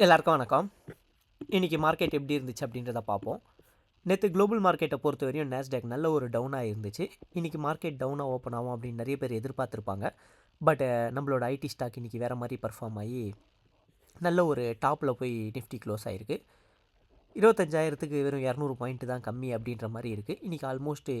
எல்லாருக்கும் வணக்கம். இன்றைக்கி மார்க்கெட் எப்படி இருந்துச்சு அப்படின்றத பார்ப்போம். நேற்று குளோபல் மார்க்கெட்டை பொறுத்த வரையும் நேஸ்டாக் நல்ல ஒரு டவுனாக இருந்துச்சு. இன்றைக்கி மார்க்கெட் டவுனாக ஓப்பன் ஆகும் அப்படின்னு நிறைய பேர் எதிர்பார்த்துருப்பாங்க. பட் நம்மளோட ஐடி ஸ்டாக் இன்றைக்கி வேறு மாதிரி பர்ஃபார்ம் ஆகி நல்ல ஒரு டாப்பில் போய் நிஃப்டி க்ளோஸ் ஆகிருக்கு இருபத்தஞ்சாயிரத்துக்கு வெறும் இரநூறு பாயிண்ட்டு தான் கம்மி அப்படின்ற மாதிரி இருக்குது இன்றைக்கி ஆல்மோஸ்ட்டு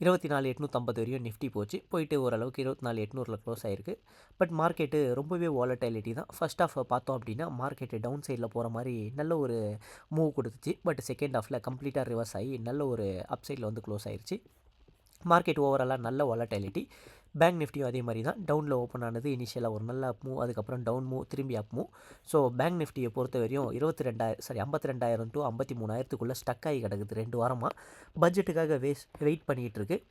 இருபத்தி நாலு எட்நூற்றம்பது வரையும் நிஃப்டி போச்சு. போயிட்டு ஓரளவுக்கு இருபத்தி நாலு எட்நூறில் க்ளோஸ் ஆயிருக்கு. பட் மார்க்கெட்டு ரொம்பவே வாலட்டிலிட்டி தான். ஃபஸ்ட் ஆஃப் பார்த்தோம் அப்படின்னா மார்க்கெட்டு டவுன் சைடில் போகிற மாதிரி நல்ல ஒரு மூவ் கொடுத்துச்சு. பட் செகண்ட் ஆஃபில் கம்ப்ளீட்டாக ரிவர்ஸ் ஆகி நல்ல ஒரு அப் சைடில் வந்து க்ளோஸ் ஆயிருச்சு. மார்க்கெட் ஓவராலாக நல்ல வாலட்டிலிட்டி பேங்க் நிஃப்டியும் அதே மாதிரி தான். டவுனில் ஓப்பன் ஆனது இனிஷியலாக ஒரு நல்ல அப் மூவ் அதுக்கப்புறம் டவுன் மூவ் திரும்பி அப் மூவ் ஸோ பேங்க் நிஃப்டியை பொறுத்த வரையும் இருபத்தி ரெண்டாயிரம் சாரி ஐம்பத்தி ரெண்டாயிரம் டு ஐம்பத்தி மூணாயிரத்துக்குள்ளே ஸ்டக் ஆகி கிடக்குது ரெண்டு வாரமாக பட்ஜெட்டுக்காக வேஸ் வெயிட் பண்ணிகிட்டு இருக்குது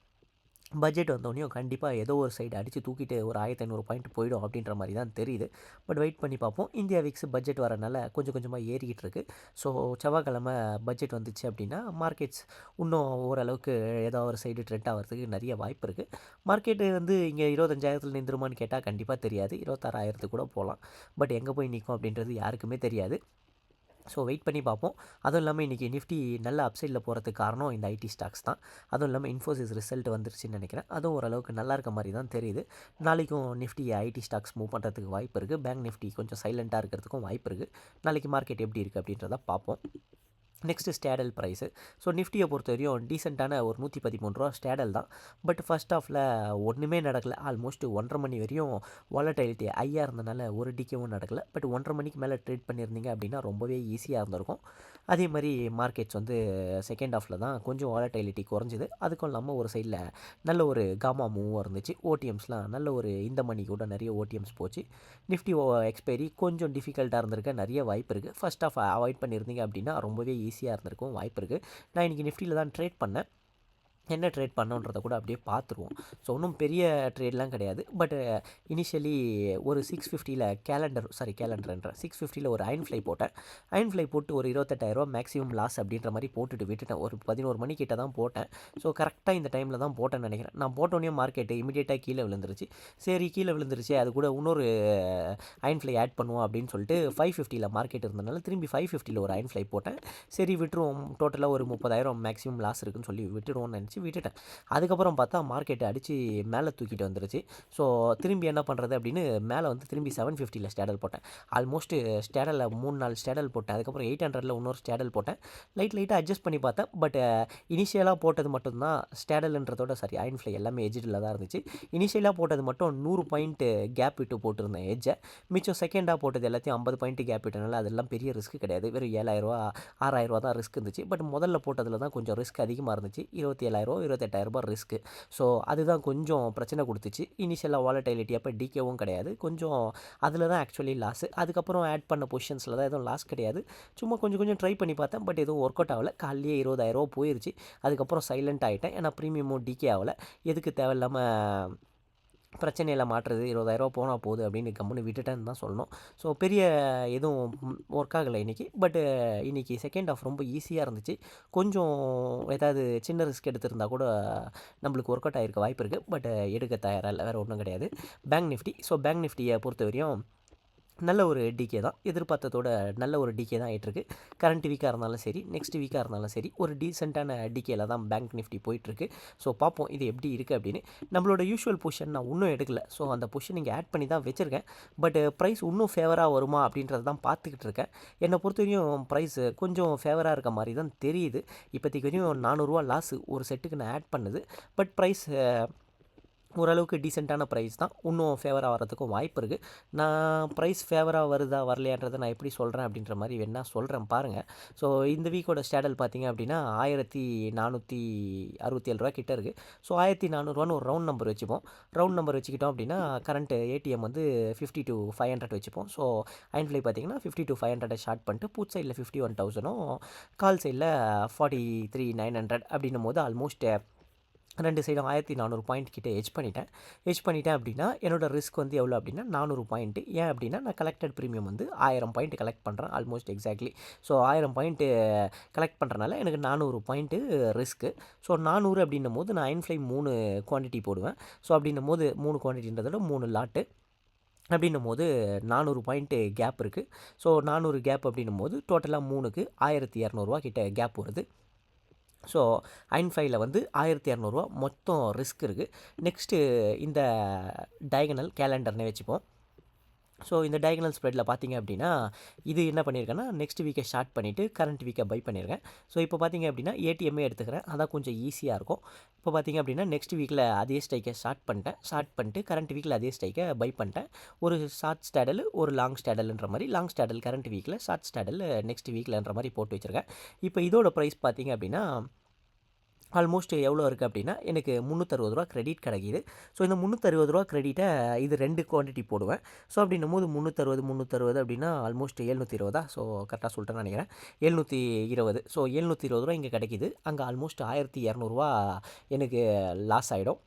பட்ஜெட் வந்தோடனையும் கண்டிப்பாக ஏதோ ஒரு சைடு அடித்து தூக்கிட்டு ஒரு ஆயிரத்தி ஐநூறு பாயிண்ட் போயிடும் அப்படின்ற மாதிரி தான் தெரியுது. பட் வெயிட் பண்ணி பார்ப்போம். இந்தியா விக்ஸ் பட்ஜெட் வரனால கொஞ்சம் கொஞ்சமாக ஏறிக்கிட்டு இருக்கு. ஸோ செவ்வாய்க்கிழமை பட்ஜெட் வந்துச்சு அப்படின்னா மார்க்கெட்ஸ் இன்னும் ஓரளவுக்கு ஏதோ ஒரு சைடு ட்ரெண்ட் ஆகிறதுக்கு நிறைய வாய்ப்பு இருக்குது மார்க்கெட்டு வந்து இங்கே இருபத்தஞ்சாயிரத்தில் நின்றுமான்னு கேட்டால் கண்டிப்பாக தெரியாது. இருபத்தாறாயிரத்துக்கு கூட போகலாம் பட் எங்கே போய் நிற்கும் அப்படின்றது யாருக்குமே தெரியாது. ஸோ வெயிட் பண்ணி பார்ப்போம். அதுவும் இல்லாமல் இன்றைக்கி நிஃப்டி நல்ல அப்சைடில் போகிறதுக்கு காரணம் இந்த ஐடி ஸ்டாக்ஸ் தான். அதுவும் இல்லாமல் இன்ஃபோசிஸ் ரிசல்ட் வந்துருச்சுன்னு நினைக்கிறேன். அதுவும் ஓரளவுக்கு நல்லா இருக்க மாதிரி தான் தெரியுது. நாளைக்கும் நிஃப்டி ஐடி ஸ்டாக்ஸ் மூவ் பண்ணுறதுக்கு வாய்ப்பு இருக்குது பேங்க் நிஃப்டி கொஞ்சம் சைலண்ட்டாக இருக்கிறதுக்கும் வாய்ப்பு இருக்குது நாளைக்கு மார்க்கெட் எப்படி இருக்குது அப்படின்றத பார்ப்போம். நெக்ஸ்ட்டு ஸ்டேடல் ப்ரைஸு ஸோ நிஃப்டியை பொறுத்த வரையும் டீசெண்டான ஒரு நூற்றி பதிமூணு ரூபா ஸ்டேடல் தான். பட் ஃபஸ்ட் ஆஃபில் ஒன்றுமே நடக்கலை. ஆல்மோஸ்ட் ஒன்றரை மணி வரையும் வாலட்டிலிட்டி ஹையாக இருந்தனால ஒரு டிக்கேவும் நடக்கலை. பட் ஒன்றரை மணிக்கு மேலே ட்ரேட் பண்ணியிருந்தீங்க அப்படின்னா ரொம்பவே ஈஸியாக இருந்திருக்கும். அதே மாதிரி மார்க்கெட்ஸ் வந்து செகண்ட் ஆஃபில் தான் கொஞ்சம் வாலட்டைலிட்டி குறைஞ்சிது. அதுக்கும் இல்லாமல் ஒரு சைடில் நல்ல ஒரு காமா மூவும் இருந்துச்சு. ஓடிஎம்ஸ்லாம் நல்ல ஒரு இந்த மணி கூட நிறைய ஓடிஎம்ஸ் போச்சு. நிஃப்டி எக்ஸ்பைரி கொஞ்சம் டிஃபிகல்ட்டாக இருந்திருக்க நிறைய வாய்ப்பு இருக்குது ஃபஸ்ட் ஆஃப் அவாய்ட் பண்ணியிருந்தீங்க அப்படின்னா ரொம்பவே ஈஸியாக இருந்திருக்கும் வாய்ப்பு இருக்குது நான் இன்றைக்கி நிஃப்டியில் தான் ட்ரேட் பண்ணேன். என்ன ட்ரேட் பண்ணோன்றதை கூட அப்படியே பார்த்துருவோம். ஸோ ஒன்றும் பெரிய ட்ரேட்லாம் கிடையாது. பட் இனிஷியலி ஒரு சிக்ஸ் ஃபிஃப்டியில் கேலண்டர் சாரி கேலண்டர்ன்ற சிக்ஸ் ஃபிஃப்டியில் ஒரு அயன் ஃப்ளை போட்டேன். அயன் ஃப்ளை போட்டு ஒரு இருபத்தெட்டாயிரரூவா மேக்ஸிமம் லாஸ் அப்படின்ற மாதிரி போட்டுட்டு விட்டுட்டேன். ஒரு பதினோரு மணிக்கிட்ட தான் போட்டேன். ஸோ கரெக்டாக இந்த டைமில் தான் போட்டேன்னு நினைக்கிறேன். நான் போட்டோன்னே மார்க்கெட்டு இமீடியட்டாக கீழே விழுந்துருச்சு. சரி கீழே விழுந்துருச்சு. அது கூட இன்னொரு அயன் ஃப்ளை ஆட் பண்ணுவோம் அப்படின்னு சொல்லிட்டு ஃபைவ் ஃபிஃப்டியில் மார்க்கெட் இருந்தனால திரும்பி ஃபைவ் ஃபிஃப்டியில் ஒரு அயன் ஃப்ளை போட்டேன். சரி விட்டுருவோம். டோட்டலாக ஒரு முப்பதாயிரம் மேக்ஸிமம் லாஸ் இருக்குன்னு சொல்லி விட்டுருவோம்னு நினச்சி விட்டுட்டேன். அதுக்கப்புறம் பார்த்தா மார்க்கெட்டை அடித்து மேலே தூக்கிட்டு வந்துருச்சு. ஸோ திரும்பி என்ன பண்ணுறது அப்படின்னு மேலே வந்து திரும்பி செவன் ஃபிஃப்டியில் ஸ்டேடல் போட்டேன். ஆல்மோஸ்ட் ஸ்டேடலில் மூணு நாள் ஸ்டேடல் போட்டேன். அதுக்கப்புறம் எயிட் ஹண்ட்ரடில் இன்னொரு ஸ்டேடல் போட்டேன். லைட் லைட்டாக அட்ஜஸ்ட் பண்ணி பார்த்தேன். பட் இனிஷியலாக போட்டது மட்டும்தான் ஸ்டேடல்ன்றதோட சாரி அயன் ஃப்ளை எல்லாமே எஜ்ஜில் தான் இருந்துச்சு. இனிஷியலாக போட்டது மட்டும் நூறு பாயிண்ட்டு கேப் விட்டு போட்டிருந்தேன் எஜ்ஜை மிச்சம் செகண்டாக போட்டது எல்லாத்தையும் ஐம்பது பாயிண்ட் கேப் விட்டனால அதெல்லாம் பெரிய ரிஸ்க் கிடையாது. வெறும் ஏழாயிரரூவா ஆறாயிரரூவா தான் ரிஸ்க் இருந்துச்சு. பட் முதல்ல போட்டதில் தான் கொஞ்சம் ரிஸ்க் அதிகமாக இருந்துச்சு. இருபத்தி ஏழாயிரரூவா இருபத்தெட்டாயிரரூபா ரிஸ்க்கு ஸோ அதுதான் கொஞ்சம் பிரச்சனை கொடுத்துச்சு. இனிஷியலாக வாலட்டைலிட்டி அப்போ டிகேவும் கிடையாது. கொஞ்சம் அதில் தான் ஆக்சுவலி லாஸ் அதுக்கப்புறம் ஆட் பண்ண பொசிஷன்ஸில் தான் எதுவும் லாஸ் கிடையாது. சும்மா கொஞ்சம் கொஞ்சம் ட்ரை பண்ணி பார்த்தேன். பட் எதுவும் ஒர்க் அவுட் ஆகலை. காலையே இருபதாயிரரூவா போயிருச்சு. அதுக்கப்புறம் சைலண்ட் ஆகிட்டேன் ஏன்னா ப்ரீமியமும் டிகே ஆகலை. எதுக்கு தேவையில்லாமல் பிரச்சனையில் மாட்டுறது இருபதாயிரரூவா போனால் போகுது அப்படின்னு கம்முன்னு விட்டுட்டேன்னு தான் சொல்லணும். ஸோ பெரிய எதுவும் ஒர்க் ஆகலை இன்றைக்கி பட்டு இன்றைக்கி செகண்ட் ஆஃப் ரொம்ப ஈஸியாக இருந்துச்சு. கொஞ்சம் ஏதாவது சின்ன ரிஸ்க் எடுத்திருந்தா கூட நம்மளுக்கு ஒர்க் அவுட் ஆகிருக்க வாய்ப்பு இருக்குது பட் எடுக்க தயாராக இல்லை. வேறு ஒன்றும் கிடையாது. பேங்க் நிஃப்டி ஸோ பேங்க் நிஃப்டியை பொறுத்த வரையும் நல்ல ஒரு டிகே தான். எதிர்பார்த்ததோட நல்ல ஒரு டிகே தான் ஆகிட்டுருக்கு கரண்ட் வீக்காக இருந்தாலும் சரி நெக்ஸ்ட் வீக்காக இருந்தாலும் சரி ஒரு டீசெண்டான டிகேல தான் பேங்க் நிஃப்டி போயிட்டுருக்கு. ஸோ பார்ப்போம் இது எப்படி இருக்குது அப்படின்னு. நம்மளோட யூஷுவல் பொசிஷன் நான் இன்னும் எடுக்கல. ஸோ அந்த பொசிஷன் நீங்கள் ஆட் பண்ணி தான் வச்சுருக்கேன். பட் ப்ரைஸ் இன்னும் ஃபேவராக வருமா அப்படின்றத தான் பார்த்துக்கிட்டு இருக்கேன். என்னை பொறுத்த வரையும் ப்ரைஸ் கொஞ்சம் ஃபேவராக இருக்க மாதிரி தான் தெரியுது. இப்போதைக்கு வரையும் நானூறுரூவா லாஸு ஒரு செட்டுக்கு நான் ஆட் பண்ணுது. பட் ப்ரைஸ் ஓரளவுக்கு டீசெண்டான ப்ரைஸ் தான். இன்னும் ஃபேவராக வரதுக்கும் வாய்ப்பு இருக்குது நான் ப்ரைஸ் ஃபேவராக வருதா வரலையான்றதை நான் எப்படி சொல்கிறேன் அப்படின்ற மாதிரி வேணா சொல்கிறேன் பாருங்கள் ஸோ இந்த வீக்கோட ஸ்டேடல் பார்த்தீங்க அப்படின்னா ஆயிரத்தி நானூற்றி அறுபத்தி ஏழு ரூபா கிட்ட இருக்குது ஸோ ஆயிரத்தி நானூறுரூவான்னு ஒரு ரவுண்ட் நம்பர் வச்சுப்போம். ரவுண்ட் நம்பர் வச்சுக்கிட்டோம் அப்படின்னா கரண்ட் ஏடிஎம் வந்து ஃபிஃப்டி டு ஃபைவ் ஹண்ட்ரட் வச்சுப்போம். ஸோ அயன் ஃப்ளை பார்த்தீங்கன்னா fifty two five hundred short பண்ணிட்டு பூட் சைடில் ஃபிஃப்டி ஒன் தௌசண்டும் கால் சைடில் ஃபார்ட்டி த்ரீ நைன் ஹண்ட்ரட் அப்படின்னும் போது ஆல்மோஸ்ட் ரெண்டு சைடும் ஆயிரத்தி நானூறு பாயிண்ட் கிட்டே ஹெச் பண்ணிட்டேன். ஹெச் பண்ணிட்டேன் அப்படின்னா என்னோடய ரிஸ்க் வந்து எவ்வளோ அப்படின்னா நானூறு பாயிண்ட்டு ஏன் அப்படின்னா நான் கலெக்டட் ப்ரீமியம் வந்து ஆயிரம் பாயிண்ட் கலெக்ட் பண்ணுறேன் ஆல்மோஸ்ட் எக்ஸாக்ட்லி ஸோ ஆயிரம் பாயிண்ட்டு கலெக்ட் பண்ணுறனால எனக்கு நானூறு பாயிண்ட்டு ரிஸ்க்கு ஸோ நானூறு அப்படின்னும் போது நான் அயன் ஃப்ளை மூணு குவான்டிட்டி போடுவேன். ஸோ அப்படின்னும் போது மூணு குவான்டிட்டின்றதோட மூணு லாட்டு அப்படின்னும் போது நானூறு பாயிண்ட்டு கேப் இருக்குது ஸோ நானூறு கேப் அப்படின்னும் போது டோட்டலாக மூணுக்கு ஆயிரத்தி இரநூறுவா கிட்ட கேப் வருது. ஸோ அயன் ஃபைவ்ல வந்து ஆயிரத்தி இரநூறுவா மொத்தம் ரிஸ்க் இருக்குது நெக்ஸ்ட்டு இந்த டயகனல் கேலண்டர்னே வச்சுப்போம். ஸோ இந்த டயகனல் ஸ்ப்ரெட்டில் பார்த்தீங்க அப்படின்னா இது என்ன பண்ணியிருக்கேன்னா நெக்ஸ்ட் வீக்கை ஷார்ட் பண்ணிவிட்டு கரண்ட் வீக்கை பை பண்ணியிருக்கேன் ஸோ இப்போ பார்த்தீங்க அப்படின்னா ஏடிஎம்மே எடுத்துக்கிறேன். அதான் கொஞ்சம் ஈஸியாக இருக்கும். இப்போ பார்த்தீங்க அப்படின்னா நெக்ஸ்ட் வீக்கில் அதே ஸ்ட்ரைக்கை ஸ்டார்ட் பண்ணிட்டேன். ஸ்டார்ட் பண்ணிட்டு கரண்ட் வீக்கில் அதே ஸ்ட்ரைக்கை பை பண்ணிட்டேன். ஒரு ஷார்ட் ஸ்டாடல் ஒரு லாங் ஸ்டாடல்ன்ற மாதிரி லாங் ஸ்டாடல் கரண்ட் வீக்கில் ஷார்ட் ஸ்டாடல் நெக்ஸ்ட் வீக்கில்ன்ற மாதிரி போட்டு வச்சுருக்கேன். இப்போ இதோட ப்ரைஸ் பார்த்தீங்க அப்படின்னா ஆல்மோஸ்ட் எவ்வளோ இருக்குது அப்படின்னா எனக்கு முந்நூற்றறுபது ரூபா கிரெடிட் கிடைக்கிது. ஸோ இந்த முந்நூற்றறுபது ரூபா கிரெடிட்டை இது ரெண்டு குவான்டிட்டி போடுவேன். ஸோ அப்படின்னும் போது முந்நூற்றறுபது முந்நூற்றறுபது அப்படின்னா ஆல்மோஸ்ட் எழுநூற்றி இருபதா ஸோ கரெக்டாக சொல்லிட்டேன்னு நினைக்கிறேன். எழுநூற்றி இருபது. ஸோ எழுநூற்றி இருபது ரூபா இங்கே கிடைக்கிது. அங்கே ஆல்மோஸ்ட் ஆயிரத்தி இரநூறுவா எனக்கு லாஸ் ஆகிடும்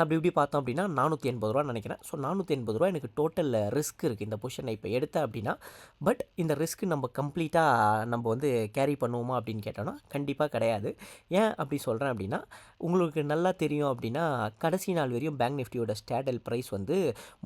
அப்படி இப்படி பார்த்தோம் அப்படின்னா நானூற்றி எண்பது ரூபா நினைக்கிறேன். ஸோ நானூற்றி எண்பது ரூபா எனக்கு டோட்டலில் ரிஸ்க் இருக்குது இந்த பொசிஷனை இப்போ எடுத்தேன் அப்படின்னா பட் இந்த ரிஸ்க் நம்ம கம்ப்ளீட்டாக நம்ம வந்து கேரி பண்ணுவோமா அப்படின்னு கேட்டோன்னா கண்டிப்பாக கிடையாது. ஏன் அப்படி சொல்கிறேன் அப்படின்னா உங்களுக்கு நல்லா தெரியும் அப்படின்னா கடைசி நாள் வரையும் பேங்க் நிஃப்டியோட ஸ்டேடல் ப்ரைஸ் வந்து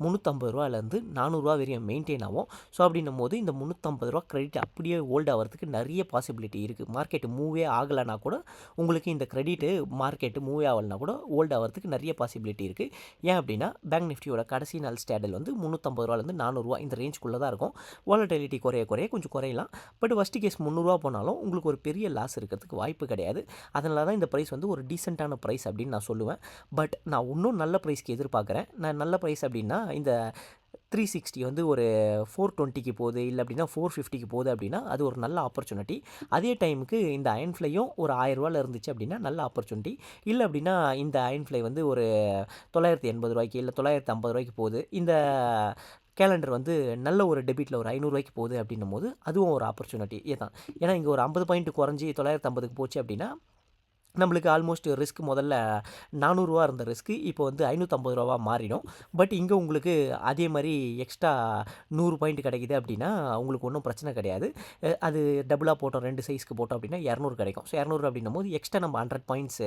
முந்நூற்றம்பது ரூபாலேருந்து நானூறுரூவா வரையும் மெயின்டைன் ஆகும். ஸோ அப்படின்னும் போது இந்த முந்நூற்றம்பது ரூபா கிரெடிட் அப்படியே ஹோல்ட் ஆகிறதுக்கு நிறைய பாசிபிலிட்டி இருக்குது மார்க்கெட் மூவே ஆகலைன்னா கூட உங்களுக்கு இந்த கிரெடிட்டு மார்க்கெட்டு மூவே ஆகலைனா கூட ஹோல்ட் ஆகிறதுக்கு நிறைய பாசிபிலிட்டி பாசிபிலிட்டி இருக்குது ஏன் அப்படின்னா பேங்க் நிஃப்டியோட கடைசி நாள் ஸ்டேடல் வந்து முந்நூற்றம்பது ரூபாலேருந்து நானூறுரூவா இந்த ரேஞ்சுக்குள்ளே தான் இருக்கும். வாலட்டிலிட்டி குறைய குறைய கொஞ்சம் குறையலாம். பட் ஃபஸ்ட் கேஸ் முந்நூறுரூவா போனாலும் உங்களுக்கு ஒரு பெரிய லாஸ் இருக்கிறதுக்கு வாய்ப்பு கிடையாது. அதனால தான் இந்த ப்ரைஸ் வந்து ஒரு டீசெண்டான ப்ரைஸ் அப்படின்னு நான் சொல்லுவேன். பட் நான் இன்னும் நல்ல ப்ரைஸ்க்கு எதிர்பார்க்குறேன். நான் நல்ல ப்ரைஸ் அப்படின்னா இந்த த்ரீ சிக்ஸ்டி வந்து ஒரு ஃபோர் டுவெண்ட்டிக்கு போகுது இல்லை அப்படின்னா ஃபோர் ஃபிஃப்டிக்கு போகுது அப்படின்னா அது ஒரு நல்ல ஆப்பர்ச்சுனிட்டி அதே டைமுக்கு இந்த அயன் ஃப்ளையும் ஒரு ஆயிரரூவாவில் இருந்துச்சு அப்படின்னா நல்ல ஆப்பர்ச்சுனிட்டி இல்லை அப்படின்னா இந்த அயன் ஃப்ளை வந்து ஒரு தொள்ளாயிரத்தி எண்பது ரூபாய்க்கு இல்லை தொள்ளாயிரத்தி ஐம்பது ரூபாய்க்கு போகுது. இந்த கேலண்டர் வந்து நல்ல ஒரு டெபிட்டில் ஒரு ஐநூறுரூவாய்க்கு போகுது அப்படின்னும் போது அதுவும் ஒரு ஆப்பர்ச்சுனிட்டி ஏதான் ஏன்னா இங்கே ஒரு ஐம்பது பாயிண்ட் குறைஞ்சி தொள்ளாயிரத்தி ஐம்பதுக்கு போச்சு அப்படின்னா நம்மளுக்கு ஆல்மோஸ்ட் ரிஸ்க் முதல்ல நானூறுரூவா இருந்த ரிஸ்க்கு இப்போ வந்து ஐநூற்றம்பது ரூபா மாறிடும். பட் இங்கே உங்களுக்கு அதே மாதிரி எக்ஸ்ட்ரா நூறு பாயிண்ட் கிடைக்குது அப்படின்னா உங்களுக்கு ஒன்றும் பிரச்சனை கிடையாது. அது டபுளாக போட்டோம் ரெண்டு சைஸ்க்கு போட்டோம் அப்படின்னா இரநூறு கிடைக்கும். ஸோ இரநூறு அப்படின்னும் போது எக்ஸ்ட்ரா நம்ம ஹண்ட்ரட் பாயிண்ட்ஸ்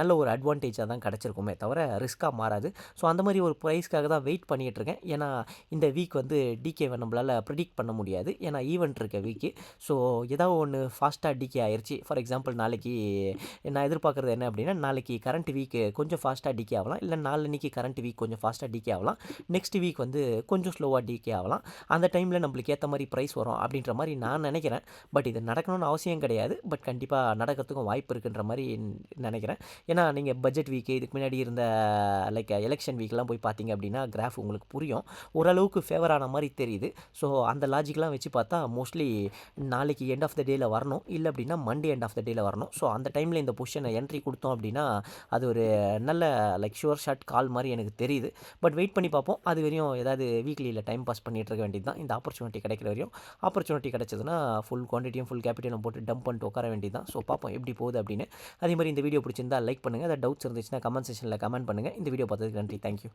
நல்ல ஒரு அட்வான்டேஜாக தான் கிடச்சிருக்குமே தவிர ரிஸ்க்காக மாறாது. ஸோ அந்த மாதிரி ஒரு ப்ரைஸ்க்காக தான் வெயிட் பண்ணிகிட்ருக்கேன் ஏன்னா இந்த வீக் வந்து டிகேவை நம்மளால் ப்ரிடிக்ட் பண்ண முடியாது. ஏன்னா ஈவெண்ட் இருக்க வீக்கு ஸோ ஏதாவது ஒன்று ஃபாஸ்ட்டாக டிகே ஆயிடுச்சு ஃபார் எக்ஸாம்பிள் நாளைக்கு நான் எதிர்பார்க்குறது என்ன அப்படின்னா நாளைக்கு கரண்ட் வீக் கொஞ்சம் ஃபாஸ்ட்டாக டிகே ஆகலாம். இல்லை நாளன்னைக்கு கரண்ட் வீக் கொஞ்சம் ஃபாஸ்ட்டாக டிகே ஆகலாம். நெக்ஸ்ட் வீக் வந்து கொஞ்சம் ஸ்லோவாக டிகே ஆகலாம். அந்த டைமில் நம்மளுக்கு ஏற்ற மாதிரி ப்ரைஸ் வரும் அப்படின்ற மாதிரி நான் நினைக்கிறேன். பட் இது நடக்கணும்னு அவசியம் கிடையாது. பட் கண்டிப்பாக நடக்கிறதுக்கும் வாய்ப்பு இருக்குன்ற மாதிரி நினைக்கிறேன். ஏன்னா நீங்கள் பட்ஜெட் வீக்கு இதுக்கு முன்னாடி இருந்த லைக் எலெக்ஷன் வீக்லாம் போய் பார்த்தீங்க அப்படின்னா கிராஃப் உங்களுக்கு புரியும். ஓரளவுக்கு ஃபேவரான மாதிரி தெரியுது. ஸோ அந்த லாஜிக்லாம் வச்சு பார்த்தா மோஸ்ட்லி நாளைக்கு எண்ட் ஆஃப் த டேயில் வரணும். இல்லை அப்படின்னா மண்டே எண்ட் ஆஃப் த டேயில் வரணும். ஸோ அந்த டைமில் இந்த பொசிஷனை என்ட்ரி கொடுத்தோம் அப்படின்னா அது ஒரு நல்ல லைக் ஷுவர் ஷாட் கால் மாதிரி எனக்கு தெரியுது. பட் வெயிட் பண்ணி பார்ப்போம். அது வரையும் ஏதாவது வீக்லியில் டைம் பாஸ் பண்ணிகிட்டு இருக்க வேண்டியது தான் இந்த ஆப்பர்ச்சுனிட்டி கிடைக்கிற வரையும் ஆப்பர்ச்சுனிட்டி கிடச்சதுன்னா ஃபுல் குவான்டிட்டியும் ஃபுல் கேபிட்டலும் போட்டு டம்ப் பண்ணிட்டு உட்கார வேண்டியது தான் ஸோ பார்ப்போம் எப்படி போகுது அப்படின்னு. அதே மாதிரி இந்த வீடியோ பிடிச்சிருந்தா லைக் பண்ணுங்கள் அதை டவுட்ஸ் இருந்துச்சுன்னா கமெண்ட் செஷனில் கமெண்ட் பண்ணுங்கள் இந்த வீடியோ பார்த்ததுக்கு நன்றி. தேங்க்யூ